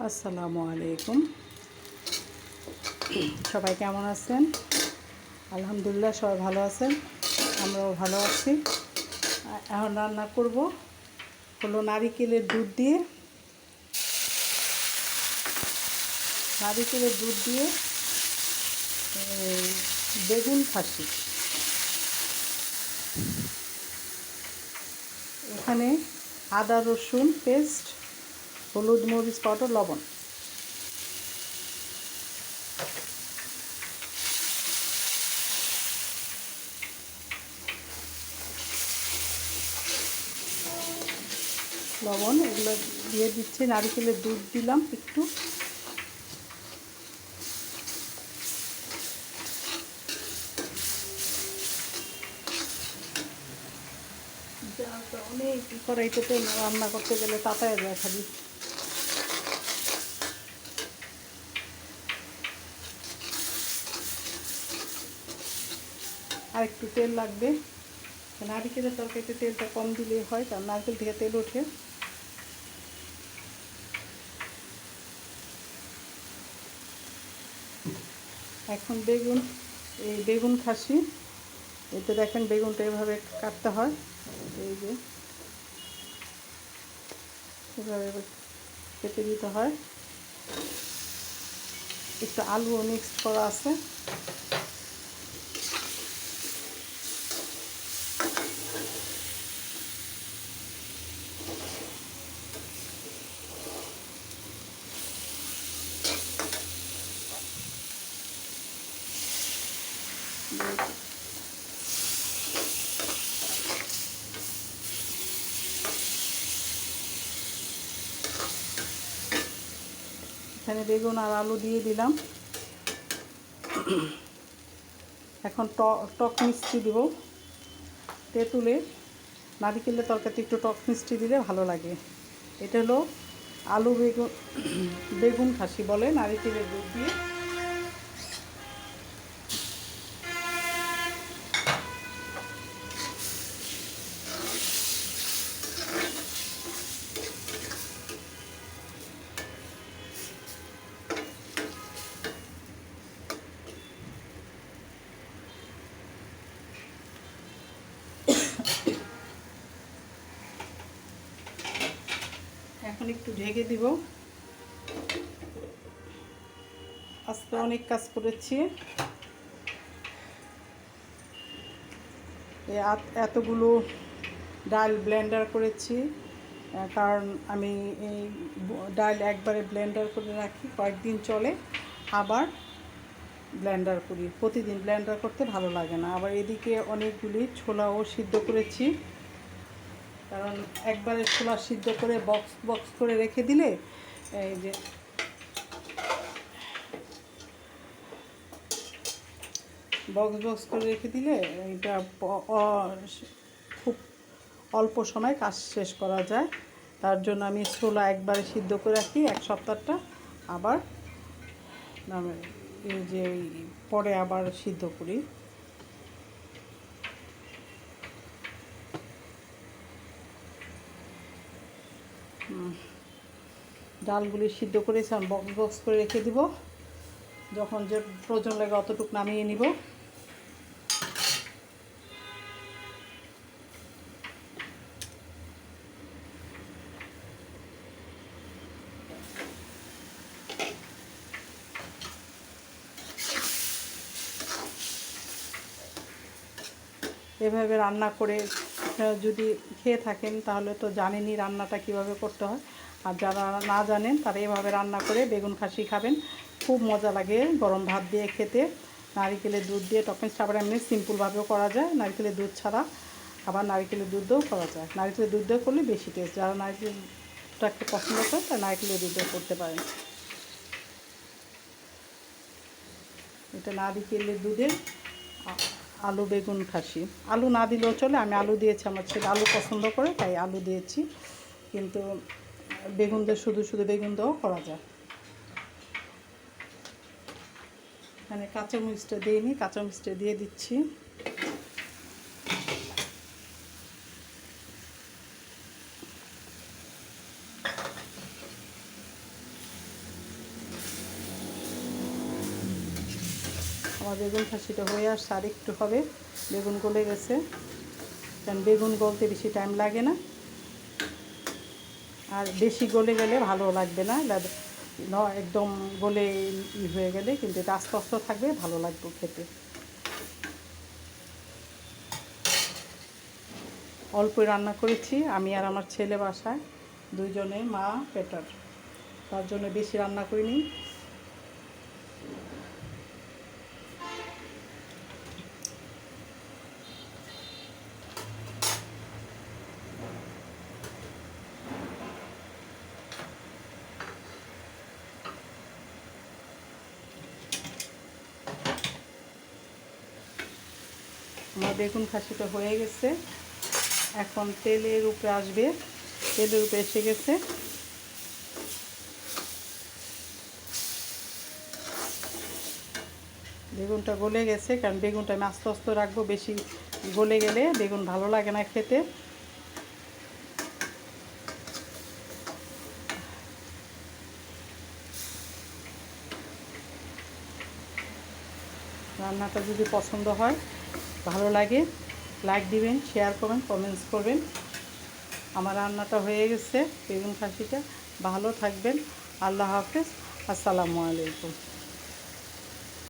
আসসালামু আলাইকুম। সবাই কেমন আছেন? আলহামদুলিল্লাহ সবাই ভালো আছেন। আমরাও ভালো আছি। এখন রান্না করব হলো নারিকেলের দুধ দিয়ে। নারিকেলের দুধ দিয়ে বেগুন খাসি। এখানে আদা রসুন পেস্ট হলুদ মরিচ পাউডার, লবণ। লবণ, এগুলো দিয়ে দিচ্ছি, নারিকেলের দুধ দিলাম একটু। অনেক। কড়াইতে রান্না করতে গেলে তাতায় যায় খালি। আর একটু তেল লাগবে। নারিকেলের তরকারিতে তেলটা কম দিলে হয়, কারণ নারকেল থেকে তেল ওঠে। এখন বেগুন, এই বেগুন খাসি। এতে দেখেন বেগুনটা এভাবে কাটতে হয়। এই যে, এভাবে কেটে দিতে হয়। একটু আলুও মিক্সড করা আছে। এখানে বেগুন আর আলু দিয়ে দিলাম। এখন টক মিষ্টি দিব। তেঁতুলে নারিকেলের তরকারিতে একটু টক মিষ্টি দিলে ভালো লাগে। এটা হলো আলু বেগুন বেগুন খাসি বলে, নারিকেলের দুধ দিয়ে। এখন একটু ঢেকে দিব। আজকে অনেক কাজ করেছি। এতগুলো ডাল ব্লেন্ডার করেছি। কারণ আমি এই ডাল একবারে ব্লেন্ডার করে রাখি, কয়েকদিন চলে। আবার ব্লেন্ডার করি। প্রতিদিন ব্লেন্ডার করতে ভালো লাগে না। আবার এদিকে অনেকগুলি ছোলাও সিদ্ধ করেছি। কারণ একবারে ছোলা সিদ্ধ করে বক্স বক্স করে রেখে দিলে এই যে বক্স বক্স করে রেখে দিলে এটা খুব অল্প সময় কাজ শেষ করা যায়। তার জন্য আমি ছোলা একবারে সিদ্ধ করে রাখি, এক সপ্তাহটা আবার যে পরে আবার সিদ্ধ করি। ডালগুলি সিদ্ধ আমি বক্স বক্স করে রেখে দিব। যখন যে প্রয়োজন লাগে অতটুকু নামিয়ে নিব। এভাবে রান্না করে যদি খেয়ে থাকেন, তাহলে তো জানেনই রান্নাটা কীভাবে করতে হয়। আর যারা না জানেন, তারা এভাবে রান্না করে বেগুন খাসি খাবেন। খুব মজা লাগে গরম ভাত দিয়ে খেতে। নারিকেলের দুধ দিয়ে টপিংসটা আবার এমনি সিম্পলভাবেও করা যায়। নারিকেলের দুধ ছাড়া আবার নারিকেলের দুধ দিয়েও করা যায়। নারিকেলের দুধ করলে বেশি টেস্ট যারা নারিকেলটা একটু পছন্দ করে, তারা নারিকেলের দুধ দিয়ে করতে পারেন। এটা নারিকেলের দুধে আলু, বেগুন, খাসি। আলু না দিলেও চলে, আমি আলু দিয়েছি আমার ছেলে। আলু পছন্দ করে, তাই আলু দিয়েছি। কিন্তু বেগুন দিয়ে শুধু শুধু বেগুন দিয়েও করা যায়। মানে কাঁচামরিচটা দিইনি, কাঁচামরিচটা দিয়ে দিচ্ছি। আমার বেগুন খাসিটা হয়ে আর একটু হবে। বেগুন গলে গেছে। কারণ বেগুন গলতে বেশি টাইম লাগে না। আর বেশি গলে গেলে ভালো লাগবে না একদম গলে ই হয়ে গেলে কিন্তু এটা আস্তে আস্তে থাকবে, ভালো লাগবে খেতে। অল্পই রান্না করেছি, আমি আর আমার ছেলে বাসায়। দুইজনে মা, পেটার। তার জন্য বেশি রান্না করিনি। আমার বেগুন খাসিটা হয়ে গেছে। এখন তেলের উপরে আসবে। তেলের উপরে এসে গেছে। বেগুনটা গলে গেছে, কারণ বেগুনটা আমি আস্তে আস্তে রাখব বেশি গলে গেলে বেগুন ভালো লাগে না খেতে। রান্নাটা যদি পছন্দ হয় ভালো লাগে লাইক দিবেন শেয়ার করবেন কমেন্টস করবেন। আমার রান্নাটা হয়ে গেছে, বেগুন খাসিটা। ভালো থাকবেন। আল্লাহ হাফেজ। আসসালামু আলাইকুম।